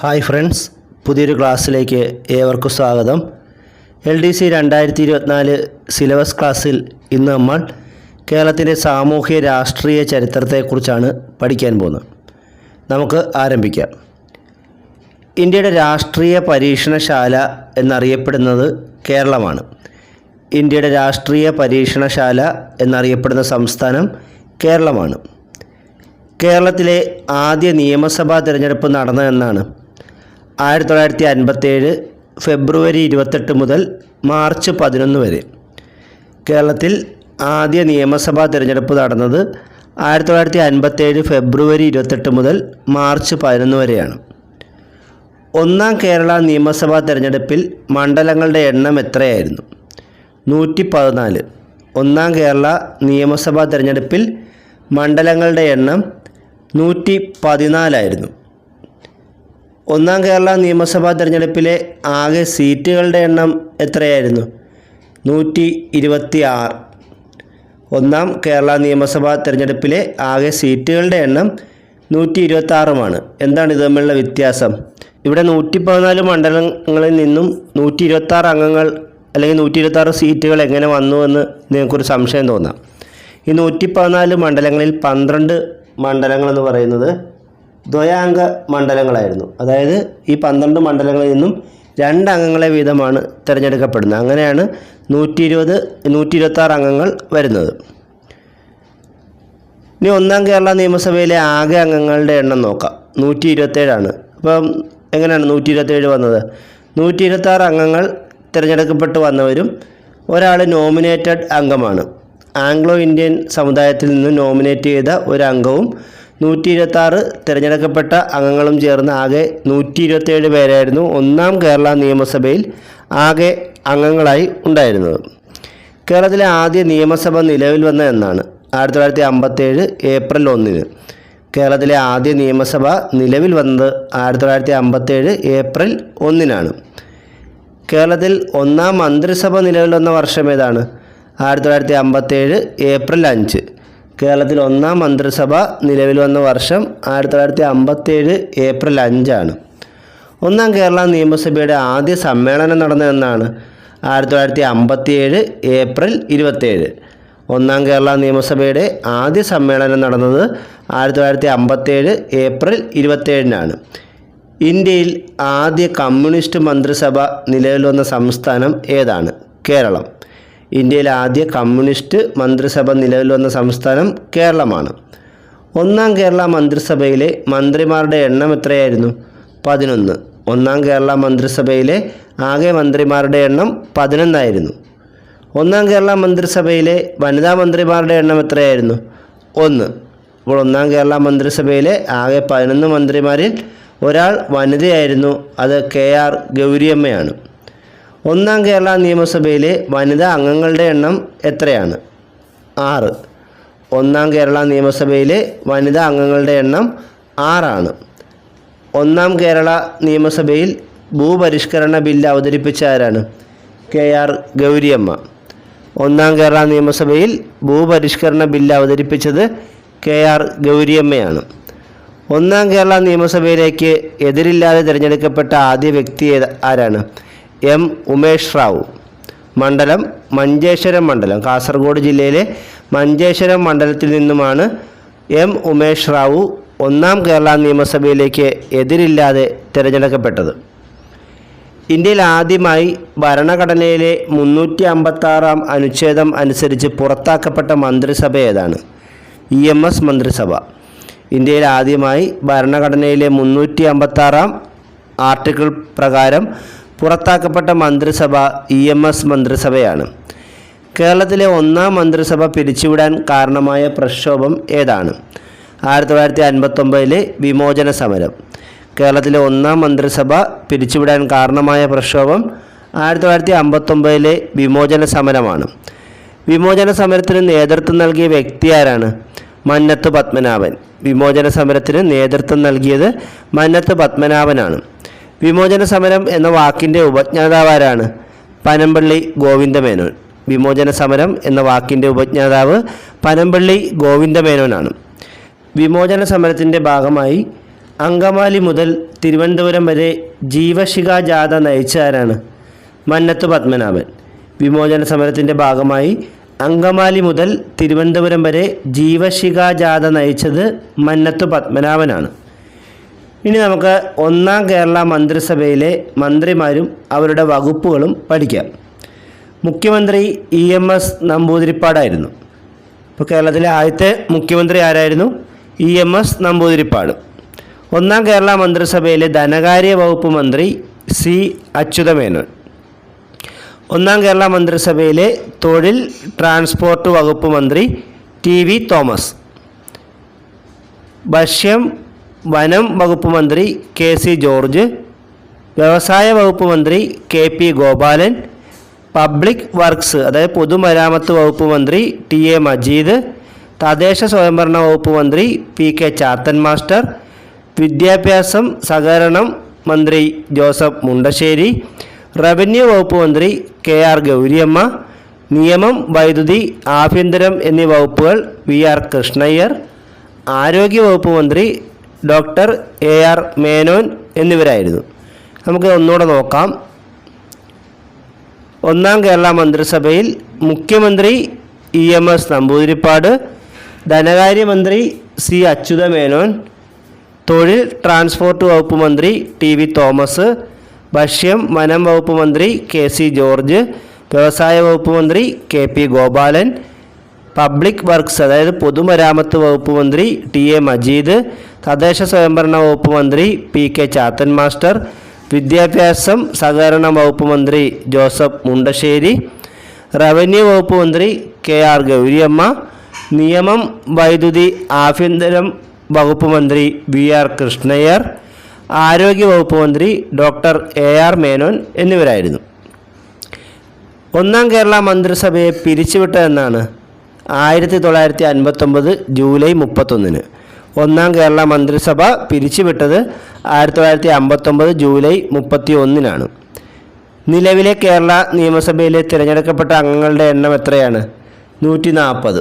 Hi friends പുതിയൊരു ക്ലാസ്സിലേക്ക് ഏവർക്കും സ്വാഗതം. എൽ ഡി സി രണ്ടായിരത്തി ഇരുപത്തിനാല് സിലബസ് ക്ലാസ്സിൽ ഇന്ന് നമ്മൾ കേരളത്തിന്റെ സാമൂഹ്യ രാഷ്ട്രീയ ചരിത്രത്തെക്കുറിച്ചാണ് പഠിക്കാൻ പോകുന്നത്. നമുക്ക് ആരംഭിക്കാം. ഇന്ത്യയുടെ രാഷ്ട്രീയ പരീക്ഷണശാല എന്നറിയപ്പെടുന്നത് കേരളമാണ്. ഇന്ത്യയുടെ രാഷ്ട്രീയ പരീക്ഷണശാല എന്നറിയപ്പെടുന്ന സംസ്ഥാനം കേരളമാണ്. കേരളത്തിലെ ആദ്യ നിയമസഭാ തിരഞ്ഞെടുപ്പ് നടന്നതെന്നാണ് ആയിരത്തി തൊള്ളായിരത്തി അൻപത്തേഴ് ഫെബ്രുവരി ഇരുപത്തെട്ട് മുതൽ മാർച്ച് പതിനൊന്ന് വരെ. കേരളത്തിൽ ആദ്യ നിയമസഭാ തിരഞ്ഞെടുപ്പ് നടന്നത് ആയിരത്തി തൊള്ളായിരത്തി അൻപത്തേഴ് ഫെബ്രുവരി ഇരുപത്തെട്ട് മുതൽ മാർച്ച് പതിനൊന്ന് വരെയാണ്. ഒന്നാം കേരള നിയമസഭാ തിരഞ്ഞെടുപ്പിൽ മണ്ഡലങ്ങളുടെ എണ്ണം എത്രയായിരുന്നു? നൂറ്റി പതിനാല് ഒന്നാം കേരള നിയമസഭാ തിരഞ്ഞെടുപ്പിൽ മണ്ഡലങ്ങളുടെ എണ്ണം നൂറ്റി പതിനാലായിരുന്നു ഒന്നാം കേരള നിയമസഭാ തെരഞ്ഞെടുപ്പിലെ ആകെ സീറ്റുകളുടെ എണ്ണം എത്രയായിരുന്നു? നൂറ്റി ഇരുപത്തി ആറ് ഒന്നാം കേരള നിയമസഭാ തെരഞ്ഞെടുപ്പിലെ ആകെ സീറ്റുകളുടെ എണ്ണം നൂറ്റി ഇരുപത്തി ആറുമാണ് എന്താണ് ഇത് തമ്മിലുള്ള വ്യത്യാസം? ഇവിടെ നൂറ്റി പതിനാല് മണ്ഡലങ്ങളിൽ നിന്നും നൂറ്റി ഇരുപത്തി ആറ് അംഗങ്ങൾ അല്ലെങ്കിൽ നൂറ്റി ഇരുപത്തി ആറ് സീറ്റുകൾ എങ്ങനെ വന്നു എന്ന് നിങ്ങൾക്കൊരു സംശയം തോന്നാം. ഈ നൂറ്റി പതിനാല് മണ്ഡലങ്ങളിൽ പന്ത്രണ്ട് മണ്ഡലങ്ങളെന്ന് പറയുന്നത് ദ്വയാംഗ മണ്ഡലങ്ങളായിരുന്നു. അതായത് ഈ പന്ത്രണ്ട് മണ്ഡലങ്ങളിൽ നിന്നും രണ്ട് അംഗങ്ങളെ വീതമാണ് തിരഞ്ഞെടുക്കപ്പെടുന്നത്. അങ്ങനെയാണ് നൂറ്റി ഇരുപത് നൂറ്റി ഇരുപത്താറ് അംഗങ്ങൾ വരുന്നത്. ഇനി ഒന്നാം കേരള നിയമസഭയിലെ ആകെ അംഗങ്ങളുടെ എണ്ണം നോക്കാം. നൂറ്റി ഇരുപത്തേഴാണ് അപ്പം എങ്ങനെയാണ് നൂറ്റി ഇരുപത്തേഴ് വന്നത്? നൂറ്റി ഇരുപത്താറ് അംഗങ്ങൾ തിരഞ്ഞെടുക്കപ്പെട്ട് വന്നവരും ഒരാൾ നോമിനേറ്റഡ് അംഗമാണ്. ആംഗ്ലോ ഇന്ത്യൻ സമുദായത്തിൽ നിന്ന് നോമിനേറ്റ് ചെയ്ത ഒരു അംഗവും നൂറ്റി ഇരുപത്താറ് തിരഞ്ഞെടുക്കപ്പെട്ട അംഗങ്ങളും ചേർന്ന് ആകെ നൂറ്റി ഇരുപത്തേഴ് പേരായിരുന്നു ഒന്നാം കേരള നിയമസഭയിൽ ആകെ അംഗങ്ങളായി ഉണ്ടായിരുന്നത്. കേരളത്തിലെ ആദ്യ നിയമസഭ നിലവിൽ വന്ന എന്നാണ് ആയിരത്തി തൊള്ളായിരത്തി അമ്പത്തേഴ് ഏപ്രിൽ ഒന്നിന്. കേരളത്തിലെ ആദ്യ നിയമസഭ നിലവിൽ വന്നത് ആയിരത്തി തൊള്ളായിരത്തി അമ്പത്തേഴ് ഏപ്രിൽ ഒന്നിനാണ്. കേരളത്തിൽ ഒന്നാം മന്ത്രിസഭ നിലവിൽ വന്ന വർഷം ഏതാണ്? ആയിരത്തി തൊള്ളായിരത്തി അമ്പത്തേഴ് ഏപ്രിൽ അഞ്ച്. കേരളത്തിൽ ഒന്നാം മന്ത്രിസഭ നിലവിൽ വന്ന വർഷം ആയിരത്തി തൊള്ളായിരത്തി അമ്പത്തേഴ് ഏപ്രിൽ അഞ്ചാണ്. ഒന്നാം കേരള നിയമസഭയുടെ ആദ്യ സമ്മേളനം നടന്നതെന്നാണ് ആയിരത്തി തൊള്ളായിരത്തി അമ്പത്തിയേഴ് ഏപ്രിൽ ഇരുപത്തേഴ് ഒന്നാം കേരള നിയമസഭയുടെ ആദ്യ സമ്മേളനം നടന്നത് ആയിരത്തി തൊള്ളായിരത്തി അമ്പത്തേഴ് ഏപ്രിൽ ഇരുപത്തേഴിനാണ് ഇന്ത്യയിൽ ആദ്യ കമ്മ്യൂണിസ്റ്റ് മന്ത്രിസഭ നിലവിൽ വന്ന സംസ്ഥാനം ഏതാണ്? കേരളം. ഇന്ത്യയിൽ ആദ്യ കമ്മ്യൂണിസ്റ്റ് മന്ത്രിസഭ നിലവിൽ വന്ന സംസ്ഥാനം കേരളമാണ്. ഒന്നാം കേരള മന്ത്രിസഭയിലെ മന്ത്രിമാരുടെ എണ്ണം എത്രയായിരുന്നു? പതിനൊന്ന്. ഒന്നാം കേരള മന്ത്രിസഭയിലെ ആകെ മന്ത്രിമാരുടെ എണ്ണം പതിനൊന്നായിരുന്നു. ഒന്നാം കേരള മന്ത്രിസഭയിലെ വനിതാ മന്ത്രിമാരുടെ എണ്ണം എത്രയായിരുന്നു? ഒന്ന്. അപ്പോൾ ഒന്നാം കേരള മന്ത്രിസഭയിലെ ആകെ പതിനൊന്ന് മന്ത്രിമാരിൽ ഒരാൾ വനിതയായിരുന്നു. അത് കെ ആർ ഗൗരിയമ്മയാണ്. ഒന്നാം കേരള നിയമസഭയിലെ വനിതാ അംഗങ്ങളുടെ എണ്ണം എത്രയാണ്? ആറ്. ഒന്നാം കേരള നിയമസഭയിലെ വനിതാ അംഗങ്ങളുടെ എണ്ണം ആറാണ്. ഒന്നാം കേരള നിയമസഭയിൽ ഭൂപരിഷ്കരണ ബില്ല് അവതരിപ്പിച്ച ആരാണ്? K R Gouriamma. ഒന്നാം കേരള നിയമസഭയിൽ ഭൂപരിഷ്കരണ ബില്ല് അവതരിപ്പിച്ചത് കെ ആർ ഗൗരിയമ്മയാണ്. ഒന്നാം കേരള നിയമസഭയിലേക്ക് എതിരില്ലാതെ തിരഞ്ഞെടുക്കപ്പെട്ട ആദ്യ വ്യക്തി ആരാണ്? എം ഉമേഷ് റാവു. മണ്ഡലം മഞ്ചേശ്വരം മണ്ഡലം. കാസർഗോഡ് ജില്ലയിലെ മഞ്ചേശ്വരം മണ്ഡലത്തിൽ നിന്നുമാണ് എം ഉമേഷ് റാവു ഒന്നാം കേരള നിയമസഭയിലേക്ക് എതിരില്ലാതെ തിരഞ്ഞെടുക്കപ്പെട്ടത്. ഇന്ത്യയിൽ ആദ്യമായി ഭരണഘടനയിലെ മുന്നൂറ്റി അമ്പത്താറാം അനുച്ഛേദം അനുസരിച്ച് പുറത്താക്കപ്പെട്ട മന്ത്രിസഭ ഏതാണ്? ഇ എം എസ് മന്ത്രിസഭ. ഇന്ത്യയിൽ ആദ്യമായി ഭരണഘടനയിലെ മുന്നൂറ്റി അമ്പത്താറാം ആർട്ടിക്കിൾ പ്രകാരം പുറത്താക്കപ്പെട്ട മന്ത്രിസഭ ഇ എം എസ് മന്ത്രിസഭയാണ്. കേരളത്തിലെ ഒന്നാം മന്ത്രിസഭ പിരിച്ചുവിടാൻ കാരണമായ പ്രക്ഷോഭം ഏതാണ്? ആയിരത്തി തൊള്ളായിരത്തി അൻപത്തൊമ്പതിലെ വിമോചന സമരം. കേരളത്തിലെ ഒന്നാം മന്ത്രിസഭ പിരിച്ചുവിടാൻ കാരണമായ പ്രക്ഷോഭം ആയിരത്തി തൊള്ളായിരത്തി അമ്പത്തൊമ്പതിലെ വിമോചന സമരമാണ്. വിമോചന സമരത്തിന് നേതൃത്വം നൽകിയ വ്യക്തി ആരാണ്? മന്നത്ത് പത്മനാഭൻ. വിമോചന സമരത്തിന് നേതൃത്വം നൽകിയത് മന്നത്ത് പത്മനാഭനാണ്. വിമോചന സമരം എന്ന വാക്കിന്റെ ഉപജ്ഞാതാവാരാണ് പനമ്പള്ളി ഗോവിന്ദമേനോൻ. വിമോചന സമരം എന്ന വാക്കിന്റെ ഉപജ്ഞാതാവ് പനമ്പള്ളി ഗോവിന്ദമേനോനാണ്. വിമോചന സമരത്തിന്റെ ഭാഗമായി അങ്കമാലി മുതൽ തിരുവനന്തപുരം വരെ ജീവശിഖ ജാഥ നയിച്ച ആരാണ് മന്നത്ത് പത്മനാഭൻ. വിമോചന സമരത്തിന്റെ ഭാഗമായി അങ്കമാലി മുതൽ തിരുവനന്തപുരം വരെ ജീവശിഖ ജാഥ നയിച്ചത് മന്നത്ത് പത്മനാഭനാണ്. ഇനി നമുക്ക് ഒന്നാം കേരള മന്ത്രിസഭയിലെ മന്ത്രിമാരും അവരുടെ വകുപ്പുകളും പഠിക്കാം. മുഖ്യമന്ത്രി ഇ എം എസ് നമ്പൂതിരിപ്പാടായിരുന്നു. ഇപ്പോൾ കേരളത്തിലെ ആദ്യത്തെ മുഖ്യമന്ത്രി ആരായിരുന്നു? E M S Namboodiripad. ഒന്നാം കേരള മന്ത്രിസഭയിലെ ധനകാര്യ വകുപ്പ് മന്ത്രി സി അച്യുതമേനോൻ. ഒന്നാം കേരള മന്ത്രിസഭയിലെ തൊഴിൽ ട്രാൻസ്പോർട്ട് വകുപ്പ് മന്ത്രി ടി വി തോമസ്. ഭക്ഷ്യം വനം വകുപ്പ് മന്ത്രി കെ സി ജോർജ് വ്യവസായ വകുപ്പ് മന്ത്രി K P Gopalan public works അതായത് പൊതുമരാമത്ത് വകുപ്പ് മന്ത്രി ടി എ മജീദ് തദ്ദേശ സ്വയംഭരണ വകുപ്പ് മന്ത്രി പി കെ ചാത്തൻ മാസ്റ്റർ വിദ്യാഭ്യാസം സഹകരണം മന്ത്രി ജോസഫ് മുണ്ടശ്ശേരി റവന്യൂ വകുപ്പ് മന്ത്രി കെ ആർ ഗൗരിയമ്മ നിയമം വൈദ്യുതി ആഭ്യന്തരം എന്നീ വകുപ്പുകൾ വി ആർ കൃഷ്ണയ്യർ ആരോഗ്യ വകുപ്പ് മന്ത്രി ഡോക്ടർ എ ആർ മേനോൻ എന്നിവരായിരുന്നു. നമുക്ക് ഒന്നുകൂടെ നോക്കാം. ഒന്നാം കേരള മന്ത്രിസഭയിൽ മുഖ്യമന്ത്രി ഇ എം എസ് നമ്പൂതിരിപ്പാട് ധനകാര്യമന്ത്രി സി അച്യുത മേനോൻ തൊഴിൽ ട്രാൻസ്പോർട്ട് വകുപ്പ് മന്ത്രി ടി വി തോമസ് ഭക്ഷ്യം വനം വകുപ്പ് മന്ത്രി കെ സി ജോർജ് വ്യവസായ വകുപ്പ് മന്ത്രി K P Gopalan public works അതായത് പൊതുമരാമത്ത് വകുപ്പ് മന്ത്രി ടി എ മജീദ് തദ്ദേശ സ്വയംഭരണ വകുപ്പ് മന്ത്രി പി കെ ചാത്തൻ മാസ്റ്റർ വിദ്യാഭ്യാസം സഹകരണ വകുപ്പ് മന്ത്രി ജോസഫ് മുണ്ടശ്ശേരി റവന്യൂ വകുപ്പ് മന്ത്രി കെ ആർ ഗൗരിയമ്മ നിയമം വൈദ്യുതി ആഭ്യന്തരം വകുപ്പ് മന്ത്രി വി ആർ കൃഷ്ണയ്യർ ആരോഗ്യ വകുപ്പ് മന്ത്രി ഡോക്ടർ എ ആർ മേനോൻ എന്നിവരായിരുന്നു. ഒന്നാം കേരള മന്ത്രിസഭയെ പിരിച്ചുവിട്ടതെന്നാണ് ആയിരത്തി തൊള്ളായിരത്തി അൻപത്തൊമ്പത് ജൂലൈ മുപ്പത്തൊന്നിന്. ഒന്നാം കേരള മന്ത്രിസഭ പിരിച്ചുവിട്ടത് ആയിരത്തി തൊള്ളായിരത്തി അമ്പത്തൊമ്പത് ജൂലൈ മുപ്പത്തി ഒന്നിനാണ് നിലവിലെ കേരള നിയമസഭയിലെ തിരഞ്ഞെടുക്കപ്പെട്ട അംഗങ്ങളുടെ എണ്ണം എത്രയാണ്? നൂറ്റി നാൽപ്പത്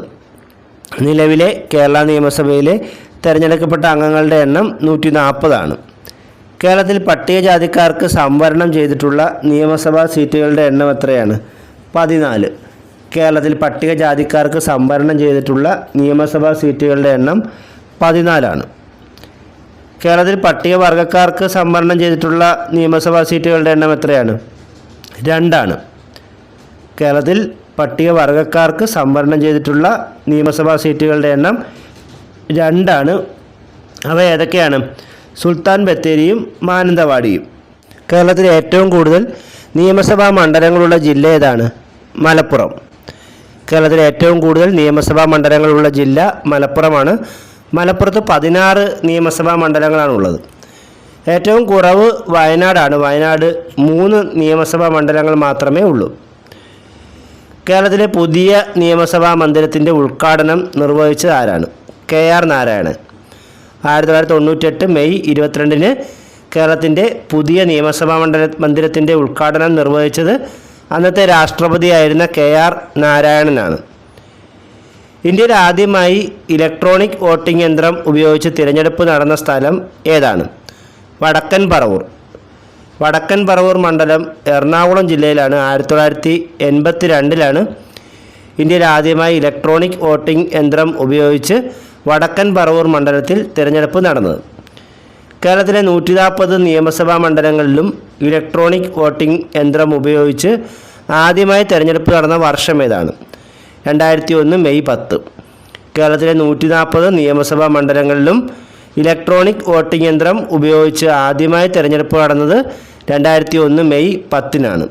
നിലവിലെ കേരള നിയമസഭയിലെ തിരഞ്ഞെടുക്കപ്പെട്ട അംഗങ്ങളുടെ എണ്ണം നൂറ്റി നാൽപ്പതാണ് കേരളത്തിൽ പട്ടികജാതിക്കാർക്ക് സംവരണം ചെയ്തിട്ടുള്ള നിയമസഭാ സീറ്റുകളുടെ എണ്ണം എത്രയാണ്? പതിനാല്. കേരളത്തിൽ പട്ടികജാതിക്കാർക്ക് സംവരണം ചെയ്തിട്ടുള്ള നിയമസഭാ സീറ്റുകളുടെ എണ്ണം പതിനാലാണ്. കേരളത്തിൽ പട്ടികവർഗക്കാർക്ക് സംവരണം ചെയ്തിട്ടുള്ള നിയമസഭാ സീറ്റുകളുടെ എണ്ണം എത്രയാണ്? രണ്ടാണ്. കേരളത്തിൽ പട്ടികവർഗക്കാർക്ക് സംവരണം ചെയ്തിട്ടുള്ള നിയമസഭാ സീറ്റുകളുടെ എണ്ണം രണ്ടാണ്. അവ ഏതൊക്കെയാണ്? സുൽത്താൻ ബത്തേരിയും മാനന്തവാടിയും. കേരളത്തിൽ ഏറ്റവും കൂടുതൽ നിയമസഭാ മണ്ഡലങ്ങളുള്ള ജില്ല ഏതാണ്? മലപ്പുറം. കേരളത്തിലെ ഏറ്റവും കൂടുതൽ നിയമസഭാ മണ്ഡലങ്ങളുള്ള ജില്ല മലപ്പുറമാണ്. മലപ്പുറത്ത് പതിനാറ് നിയമസഭാ മണ്ഡലങ്ങളാണുള്ളത് ഏറ്റവും കുറവ് വയനാടാണ്. വയനാട് മൂന്ന് നിയമസഭാ മണ്ഡലങ്ങൾ മാത്രമേ ഉള്ളൂ. കേരളത്തിലെ പുതിയ നിയമസഭാ മന്ദിരത്തിന്റെ ഉദ്ഘാടനം നിർവഹിച്ചത് ആരാണ്? K R Narayanan. ആയിരത്തി തൊള്ളായിരത്തി തൊണ്ണൂറ്റെട്ട് മെയ് ഇരുപത്തിരണ്ടിന് കേരളത്തിന്റെ പുതിയ നിയമസഭാ മണ്ഡല മന്ദിരത്തിന്റെ ഉദ്ഘാടനം നിർവഹിച്ചത് അന്നത്തെ രാഷ്ട്രപതിയായിരുന്ന കെ ആർ നാരായണനാണ്. ഇന്ത്യയിൽ ആദ്യമായി ഇലക്ട്രോണിക് വോട്ടിംഗ് യന്ത്രം ഉപയോഗിച്ച് തിരഞ്ഞെടുപ്പ് നടന്ന സ്ഥലം ഏതാണ്? വടക്കൻ പറവൂർ. വടക്കൻ പറവൂർ മണ്ഡലം എറണാകുളം ജില്ലയിലാണ്. ആയിരത്തി തൊള്ളായിരത്തി എൺപത്തി രണ്ടിലാണ് ഇന്ത്യയിൽ ആദ്യമായി ഇലക്ട്രോണിക് വോട്ടിംഗ് യന്ത്രം ഉപയോഗിച്ച് വടക്കൻ പറവൂർ മണ്ഡലത്തിൽ തിരഞ്ഞെടുപ്പ് നടന്നത്. കേരളത്തിലെ നൂറ്റി നാൽപ്പത് നിയമസഭാ മണ്ഡലങ്ങളിലും ഇലക്ട്രോണിക് വോട്ടിംഗ് യന്ത്രം ഉപയോഗിച്ച് ആദ്യമായി തിരഞ്ഞെടുപ്പ് നടന്ന വർഷം ഏതാണ്? രണ്ടായിരത്തി ഒന്ന് മെയ് പത്ത്. കേരളത്തിലെ നൂറ്റി നാൽപ്പത് നിയമസഭാ മണ്ഡലങ്ങളിലും ഇലക്ട്രോണിക് വോട്ടിംഗ് യന്ത്രം ഉപയോഗിച്ച് ആദ്യമായി തിരഞ്ഞെടുപ്പ് നടന്നത് രണ്ടായിരത്തി ഒന്ന് മെയ് പത്തിനാണ്.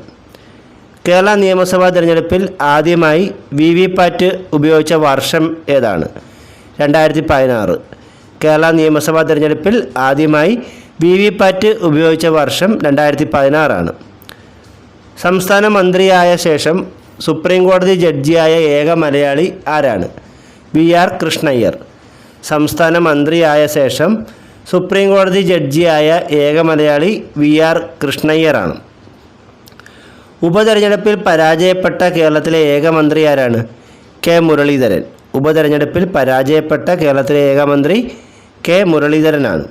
കേരള നിയമസഭാ തിരഞ്ഞെടുപ്പിൽ ആദ്യമായി വി വി പാറ്റ് ഉപയോഗിച്ച വർഷം ഏതാണ്? രണ്ടായിരത്തി പതിനാറ്. കേരള നിയമസഭാ തിരഞ്ഞെടുപ്പിൽ ആദ്യമായി വി വി പാറ്റ് ഉപയോഗിച്ച വർഷം രണ്ടായിരത്തി പതിനാറാണ് സംസ്ഥാന മന്ത്രിയായ ശേഷം സുപ്രീം കോടതി ജഡ്ജിയായ ഏക മലയാളി ആരാണ്? V R Krishna Iyer. സംസ്ഥാന മന്ത്രിയായ ശേഷം സുപ്രീം കോടതി ജഡ്ജിയായ ഏക മലയാളി വി ആർ കൃഷ്ണയ്യറാണ്. ഉപതെരഞ്ഞെടുപ്പിൽ പരാജയപ്പെട്ട കേരളത്തിലെ ഏക മന്ത്രി ആരാണ്? കെ മുരളീധരൻ. ഉപതെരഞ്ഞെടുപ്പിൽ പരാജയപ്പെട്ട കേരളത്തിലെ ഏക മന്ത്രി കെ മുരളീധരനാണ്.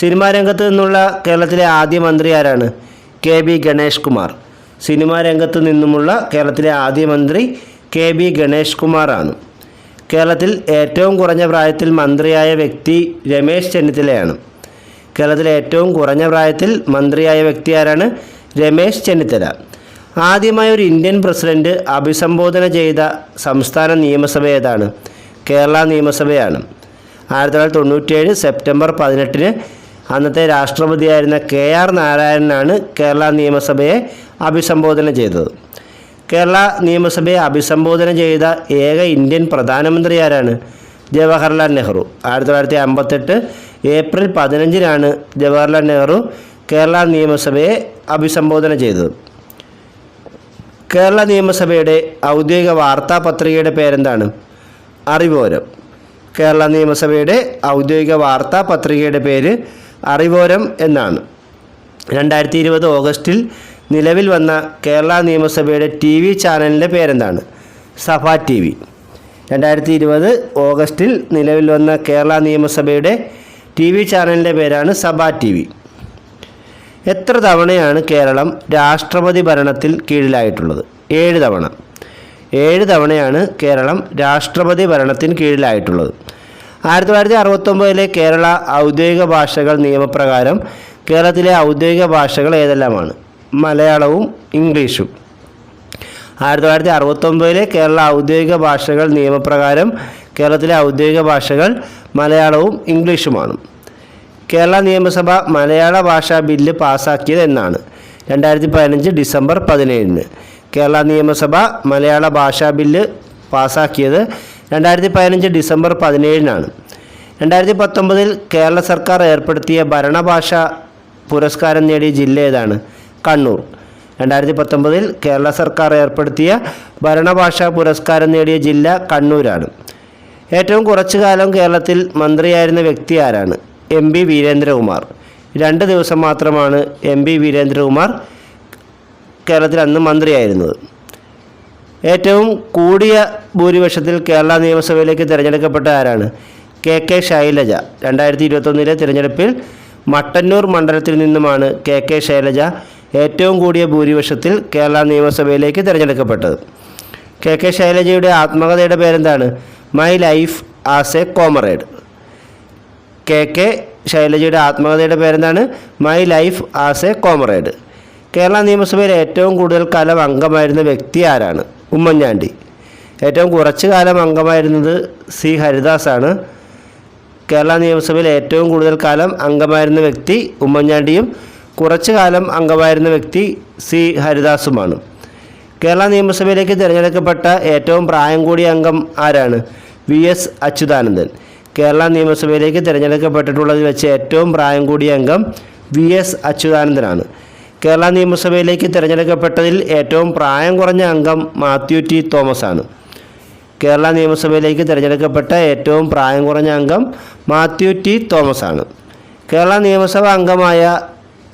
സിനിമാ രംഗത്ത് നിന്നുള്ള കേരളത്തിലെ ആദ്യ മന്ത്രി ആരാണ്? K B Ganesh Kumar. Cinema രംഗത്ത് നിന്നുമുള്ള കേരളത്തിലെ ആദ്യ മന്ത്രി കെ ബി ഗണേഷ് കുമാറാണ്. കേരളത്തിൽ ഏറ്റവും കുറഞ്ഞ പ്രായത്തിൽ മന്ത്രിയായ വ്യക്തി രമേശ് ചെന്നിത്തലയാണ്. കേരളത്തിലെ ഏറ്റവും കുറഞ്ഞ പ്രായത്തിൽ മന്ത്രിയായ വ്യക്തി ആരാണ്? രമേശ് ചെന്നിത്തല. ആദ്യമായി ഒരു ഇന്ത്യൻ പ്രസിഡന്റ് അഭിസംബോധന ചെയ്ത സംസ്ഥാന നിയമസഭ ഏതാണ്? കേരള നിയമസഭയാണ്. ആയിരത്തി തൊള്ളായിരത്തി തൊണ്ണൂറ്റിയേഴ് സെപ്റ്റംബർ പതിനെട്ടിന് അന്നത്തെ രാഷ്ട്രപതിയായിരുന്ന കെ ആർ നാരായണനാണ് കേരള നിയമസഭയെ അഭിസംബോധന ചെയ്തത്. കേരള നിയമസഭയെ അഭിസംബോധന ചെയ്ത ഏക ഇന്ത്യൻ പ്രധാനമന്ത്രി ആരാണ്? ജവഹർലാൽ നെഹ്റു. ആയിരത്തി തൊള്ളായിരത്തി അമ്പത്തെട്ട് ഏപ്രിൽ പതിനഞ്ചിനാണ് ജവഹർലാൽ നെഹ്റു കേരള നിയമസഭയെ അഭിസംബോധന ചെയ്തത്. കേരള നിയമസഭയുടെ ഔദ്യോഗിക വാർത്താപത്രികയുടെ പേരെന്താണ്? അറിവോരം. കേരള നിയമസഭയുടെ ഔദ്യോഗിക വാർത്താ പത്രികയുടെ പേര് അറിവോരം എന്നാണ്. രണ്ടായിരത്തി ഇരുപത് ഓഗസ്റ്റിൽ നിലവിൽ വന്ന കേരള നിയമസഭയുടെ ടി വി ചാനലിന്റെ പേരെന്താണ്? Safa T V. രണ്ടായിരത്തി ഇരുപത് ഓഗസ്റ്റിൽ നിലവിൽ വന്ന കേരള നിയമസഭയുടെ ടി വി ചാനലിന്റെ പേരാണ് സഭ ടി വി. എത്ര തവണയാണ് കേരളം രാഷ്ട്രപതി ഭരണത്തിൽ കീഴിലായിട്ടുള്ളത്? ഏഴ് തവണ. ഏഴ് തവണയാണ് കേരളം രാഷ്ട്രപതി ഭരണത്തിന് കീഴിലായിട്ടുള്ളത്. ആയിരത്തി തൊള്ളായിരത്തി അറുപത്തൊമ്പതിലെ കേരള ഔദ്യോഗിക ഭാഷകൾ നിയമപ്രകാരം കേരളത്തിലെ ഔദ്യോഗിക ഭാഷകൾ ഏതെല്ലാമാണ്? മലയാളവും ഇംഗ്ലീഷും. ആയിരത്തി തൊള്ളായിരത്തി അറുപത്തൊമ്പതിലെ കേരള ഔദ്യോഗിക ഭാഷകൾ നിയമപ്രകാരം കേരളത്തിലെ ഔദ്യോഗിക ഭാഷകൾ മലയാളവും ഇംഗ്ലീഷുമാണ്. കേരള നിയമസഭ മലയാള ഭാഷാ ബില്ല് പാസാക്കിയത് എന്നാണ്. രണ്ടായിരത്തി പതിനഞ്ച് ഡിസംബർ പതിനേഴിന്. കേരള നിയമസഭ മലയാള ഭാഷാ ബില്ല് പാസാക്കിയത് രണ്ടായിരത്തി പതിനഞ്ച് ഡിസംബർ പതിനേഴിനാണ്. രണ്ടായിരത്തി പത്തൊമ്പതിൽ കേരള സർക്കാർ ഏർപ്പെടുത്തിയ ഭരണഭാഷ പുരസ്കാരം നേടിയ ജില്ല ഏതാണ്? കണ്ണൂർ. രണ്ടായിരത്തി പത്തൊമ്പതിൽ കേരള സർക്കാർ ഏർപ്പെടുത്തിയ ഭരണഭാഷ പുരസ്കാരം നേടിയ ജില്ല കണ്ണൂരാണ്. ഏറ്റവും കുറച്ചു കാലം കേരളത്തിൽ മന്ത്രിയായിരുന്ന വ്യക്തി ആരാണ്? M P Veerendra Kumar. രണ്ട് ദിവസം മാത്രമാണ് എം പി വീരേന്ദ്രകുമാർ കേരളത്തിൽ അന്ന് മന്ത്രിയായിരുന്നത്. ഏറ്റവും കൂടിയ ഭൂരിപക്ഷത്തിൽ കേരള നിയമസഭയിലേക്ക് തിരഞ്ഞെടുക്കപ്പെട്ട ആരാണ്? K K Shailaja. രണ്ടായിരത്തി ഇരുപത്തൊന്നിലെ തിരഞ്ഞെടുപ്പിൽ മട്ടന്നൂർ മണ്ഡലത്തിൽ നിന്നുമാണ് കെ കെ ശൈലജ ഏറ്റവും കൂടിയ ഭൂരിപക്ഷത്തിൽ കേരള നിയമസഭയിലേക്ക് തിരഞ്ഞെടുക്കപ്പെട്ടത്. കെ കെ ശൈലജയുടെ ആത്മകഥയുടെ പേരെന്താണ്? My life as a comrade. K K ശൈലജയുടെ ആത്മകഥയുടെ പേരെന്താണ്? My life as a comrade. Kerala നിയമസഭയിൽ ഏറ്റവും കൂടുതൽ കാലം അംഗമായിരുന്ന വ്യക്തി ആരാണ്? ഉമ്മൻചാണ്ടി. ഏറ്റവും കുറച്ച് കാലം അംഗമായിരുന്നത് സി. ഹരിദാസ് ആണ് കേരള നിയമസഭയിൽ ഏറ്റവും കൂടുതൽ കാലം അംഗമായിരുന്ന വ്യക്തി ഉമ്മൻചാണ്ടിയും കുറച്ച് കാലം അംഗമായിരുന്ന വ്യക്തി സി. ഹരിദാസുമാണ്. കേരള നിയമസഭയിലേക്ക് തിരഞ്ഞെടുക്കപ്പെട്ട ഏറ്റവും പ്രായം കൂടിയ അംഗം ആരാണ്? വി. എസ്. അച്യുതാനന്ദൻ. കേരള നിയമസഭയിലേക്ക് തിരഞ്ഞെടുക്കപ്പെട്ടിട്ടുള്ളതിൽ വെച്ച് ഏറ്റവും പ്രായം കൂടിയ അംഗം വി. എസ്. അച്യുതാനന്ദനാണ്. കേരള നിയമസഭയിലേക്ക് തിരഞ്ഞെടുക്കപ്പെട്ടതിൽ ഏറ്റവും പ്രായം കുറഞ്ഞ അംഗം മാത്യു ടി തോമസ് ആണ് കേരള നിയമസഭയിലേക്ക് തിരഞ്ഞെടുക്കപ്പെട്ട ഏറ്റവും പ്രായം കുറഞ്ഞ അംഗം മാത്യു ടി തോമസ് ആണ് കേരള നിയമസഭാ അംഗമായ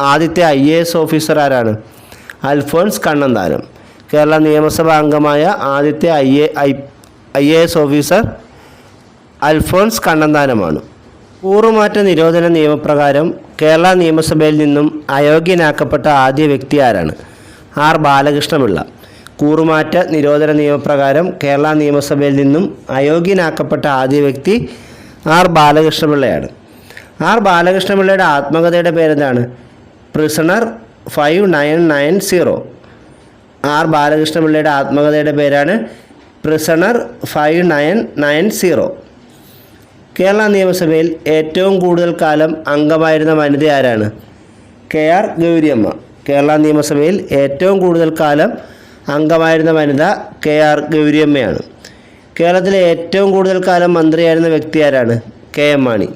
ആദ്യത്തെ ഐ എ എസ് ഓഫീസർ ആരാണ്? അൽഫോൺസ് കണ്ണന്താനം. കേരള നിയമസഭാ അംഗമായ ആദ്യത്തെ I A I I A S officer Alphons കണ്ണന്താനമാണ്. കൂറുമാറ്റ നിരോധന നിയമപ്രകാരം കേരള നിയമസഭയിൽ നിന്നും അയോഗ്യനാക്കപ്പെട്ട ആദ്യ വ്യക്തി ആരാണ്? ആർ. ബാലകൃഷ്ണപിള്ള. കൂറുമാറ്റ നിരോധന നിയമപ്രകാരം കേരള നിയമസഭയിൽ നിന്നും അയോഗ്യനാക്കപ്പെട്ട ആദ്യ വ്യക്തി ആർ. ബാലകൃഷ്ണപിള്ളയാണ്. ആർ. ബാലകൃഷ്ണപിള്ളയുടെ ആത്മകഥയുടെ പേരെന്താണ്? Prisoner five nine nine zero. R. ബാലകൃഷ്ണപിള്ളയുടെ ആത്മകഥയുടെ പേരാണ് prisoner five nine nine zero. Kerala നിയമസഭയിൽ ഏറ്റവും കൂടുതൽ കാലം അംഗമായിരുന്ന വനിത ആരാണ്? K R Gouriamma. കേരള നിയമസഭയിൽ ഏറ്റവും കൂടുതൽ കാലം അംഗമായിരുന്ന വനിത കെ ആർ ഗൗരിയമ്മയാണ്. കേരളത്തിലെ ഏറ്റവും കൂടുതൽ കാലം മന്ത്രിയായിരുന്ന വ്യക്തി ആരാണ്? K M Mani.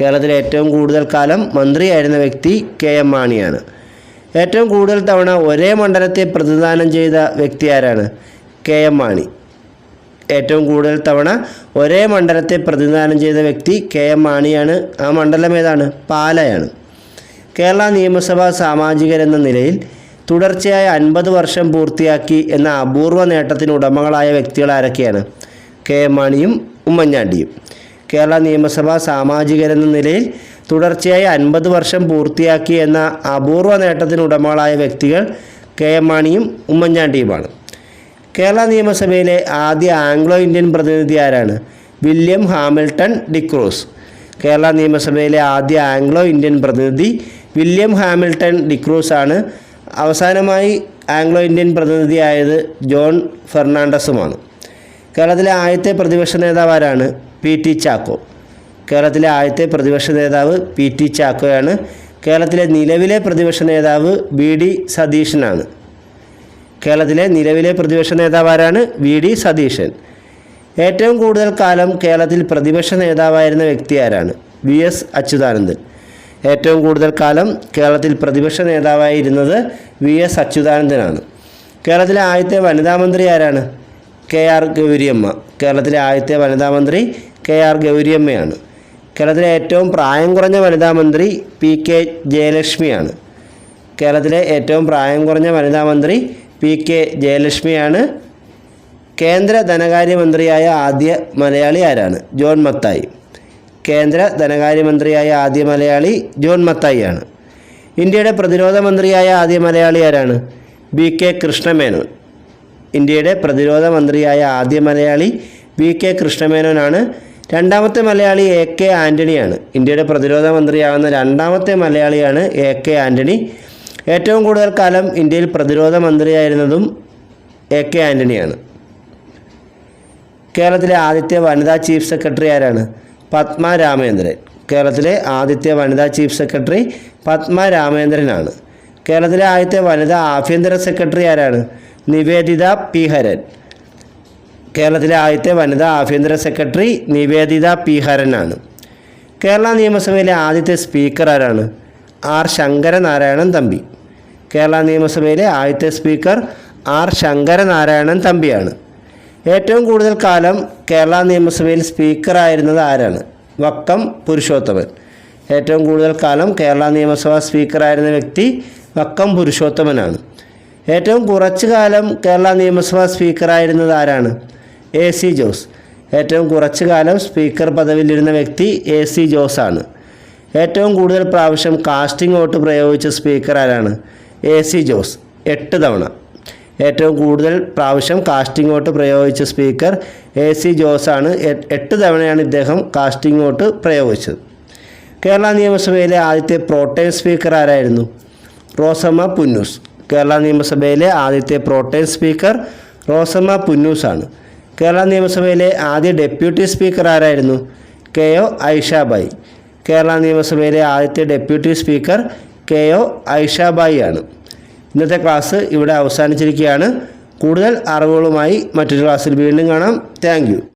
കേരളത്തിലെ ഏറ്റവും കൂടുതൽ കാലം മന്ത്രിയായിരുന്ന വ്യക്തി കെ എം മാണിയാണ്. ഏറ്റവും കൂടുതൽ തവണ ഒരേ മണ്ഡലത്തെ പ്രതിദാനം ചെയ്ത വ്യക്തി ആരാണ്? K M Mani. ഏറ്റവും കൂടുതൽ തവണ ഒരേ മണ്ഡലത്തെ പ്രതിനിധാനം ചെയ്ത വ്യക്തി കെ എം മാണിയാണ്. ആ മണ്ഡലം ഏതാണ്? പാലയാണ്. കേരള നിയമസഭാ സാമാജികരെന്ന നിലയിൽ തുടർച്ചയായ അൻപത് വർഷം പൂർത്തിയാക്കി എന്ന അപൂർവ നേട്ടത്തിന് ഉടമകളായ വ്യക്തികൾ ആരൊക്കെയാണ്? കെ എം മാണിയും ഉമ്മൻചാണ്ടിയും. കേരള നിയമസഭാ സാമാജികരെന്ന നിലയിൽ തുടർച്ചയായി അൻപത് വർഷം പൂർത്തിയാക്കി എന്ന അപൂർവ നേട്ടത്തിന് ഉടമകളായ വ്യക്തികൾ കെ എം മാണിയും ഉമ്മൻചാണ്ടിയുമാണ്. കേരള നിയമസഭയിലെ ആദ്യ ആംഗ്ലോ ഇന്ത്യൻ പ്രതിനിധി ആരാണ്? വില്യം ഹാമിൽട്ടൺ ഡിക്രൂസ് കേരള നിയമസഭയിലെ ആദ്യ ആംഗ്ലോ ഇന്ത്യൻ പ്രതിനിധി വില്യം ഹാമിൽട്ടൺ ഡിക്രൂസ് ആണ്. അവസാനമായി ആംഗ്ലോ ഇന്ത്യൻ പ്രതിനിധിയായത് ജോൺ ഫെർണാണ്ടസുമാണ്. കേരളത്തിലെ ആദ്യത്തെ പ്രതിപക്ഷ നേതാവ് ആരാണ്? P T Chacko. കേരളത്തിലെ ആദ്യത്തെ പ്രതിപക്ഷ നേതാവ് പി ടി ചാക്കോയാണ്. കേരളത്തിലെ നിലവിലെ പ്രതിപക്ഷ നേതാവ് ബി ഡി സതീശനാണ്. കേരളത്തിലെ നിലവിലെ പ്രതിപക്ഷ നേതാവ് ആരാണ് വി ഡി സതീശൻ. ഏറ്റവും കൂടുതൽ കാലം കേരളത്തിൽ പ്രതിപക്ഷ നേതാവായിരുന്ന വ്യക്തി ആരാണ്? V S Achuthanandan. ഏറ്റവും കൂടുതൽ കാലം കേരളത്തിൽ പ്രതിപക്ഷ നേതാവായിരുന്നത് വി എസ് അച്യുതാനന്ദനാണ്. കേരളത്തിലെ ആദ്യത്തെ വനിതാ മന്ത്രി ആരാണ്? K R Gouriamma. കേരളത്തിലെ ആദ്യത്തെ വനിതാ മന്ത്രി കെ ആർ ഗൗരിയമ്മയാണ്. കേരളത്തിലെ ഏറ്റവും പ്രായം കുറഞ്ഞ വനിതാ മന്ത്രി പി കെ ജയലക്ഷ്മിയാണ്. കേരളത്തിലെ ഏറ്റവും പ്രായം കുറഞ്ഞ വനിതാ മന്ത്രി പി കെ ജയലക്ഷ്മിയാണ് കേന്ദ്ര ധനകാര്യമന്ത്രിയായ ആദ്യ മലയാളി ആരാണ്? ജോൺ മത്തായി. കേന്ദ്ര ധനകാര്യമന്ത്രിയായ ആദ്യ മലയാളി ജോൺ മത്തായിയാണ്. ഇന്ത്യയുടെ പ്രതിരോധ മന്ത്രിയായ ആദ്യ മലയാളി ആരാണ്? B K Krishna Menon. ഇന്ത്യയുടെ പ്രതിരോധ മന്ത്രിയായ ആദ്യ മലയാളി ബി കെ കൃഷ്ണമേനോനാണ്. രണ്ടാമത്തെ മലയാളി എ കെ ആന്റണിയാണ് ഇന്ത്യയുടെ പ്രതിരോധ മന്ത്രിയാവുന്ന രണ്ടാമത്തെ മലയാളിയാണ് എ കെ ആന്റണി ഏറ്റവും കൂടുതൽ കാലം ഇന്ത്യയിൽ പ്രതിരോധ മന്ത്രിയായിരുന്നതും എ കെ ആന്റണിയാണ് കേരളത്തിലെ ആദ്യത്തെ വനിതാ ചീഫ് സെക്രട്ടറി ആരാണ്? പത്മ രാമേന്ദ്രൻ കേരളത്തിലെ ആദ്യത്തെ വനിതാ ചീഫ് സെക്രട്ടറി പത്മ രാമേന്ദ്രനാണ് കേരളത്തിലെ ആദ്യത്തെ വനിതാ ആഭ്യന്തര സെക്രട്ടറി ആരാണ്? നിവേദിത പി ഹരൻ. കേരളത്തിലെ ആദ്യത്തെ വനിതാ ആഭ്യന്തര സെക്രട്ടറി നിവേദിത പി ഹരനാണ് കേരള നിയമസഭയിലെ ആദ്യത്തെ സ്പീക്കർ ആരാണ്? ആർ ശങ്കരനാരായണൻ തമ്പി. കേരള നിയമസഭയിലെ ആദ്യത്തെ സ്പീക്കർ ആർ ശങ്കരനാരായണൻ തമ്പിയാണ്. ഏറ്റവും കൂടുതൽ കാലം കേരള നിയമസഭയിൽ സ്പീക്കറായിരുന്നത് ആരാണ്? വക്കം പുരുഷോത്തമൻ. ഏറ്റവും കൂടുതൽ കാലം കേരള നിയമസഭാ സ്പീക്കറായിരുന്ന വ്യക്തി വക്കം പുരുഷോത്തമനാണ്. ഏറ്റവും കുറച്ചു കാലം കേരള നിയമസഭാ സ്പീക്കറായിരുന്നത് ആരാണ്? A C Jose. ഏറ്റവും കുറച്ചു കാലം സ്പീക്കർ പദവിയിലിരുന്ന വ്യക്തി എ സി ജോസാണ്. ഏറ്റവും കൂടുതൽ പ്രാവശ്യം കാസ്റ്റിംഗ് വോട്ട് പ്രയോഗിച്ച സ്പീക്കർ ആരാണ്? A C Jose. എട്ട് തവണ. ഏറ്റവും കൂടുതൽ പ്രാവശ്യം കാസ്റ്റിംഗ് വോട്ട് പ്രയോഗിച്ച സ്പീക്കർ എ സി ജോസാണ് എട്ട് തവണയാണ് ഇദ്ദേഹം കാസ്റ്റിംഗ് വോട്ട് പ്രയോഗിച്ചത്. കേരള നിയമസഭയിലെ ആദ്യത്തെ പ്രോട്ടേം സ്പീക്കർ ആരായിരുന്നു? റോസമ്മ പുന്നൂസ്. കേരള നിയമസഭയിലെ ആദ്യത്തെ പ്രോട്ടേം സ്പീക്കർ റോസമ്മ പുന്നൂസാണ് കേരള നിയമസഭയിലെ ആദ്യ ഡെപ്യൂട്ടി സ്പീക്കർ ആരായിരുന്നു? K O Aishabai. കേരള നിയമസഭയിലെ ആദ്യത്തെ deputy speaker K O Aishabai ആണ് ഇന്നത്തെ ക്ലാസ് ഇവിടെ അവസാനിച്ചിരിക്കുകയാണ്. കൂടുതൽ അറിവുകളുമായി മറ്റൊരു ക്ലാസ്സിൽ വീണ്ടും കാണാം. താങ്ക്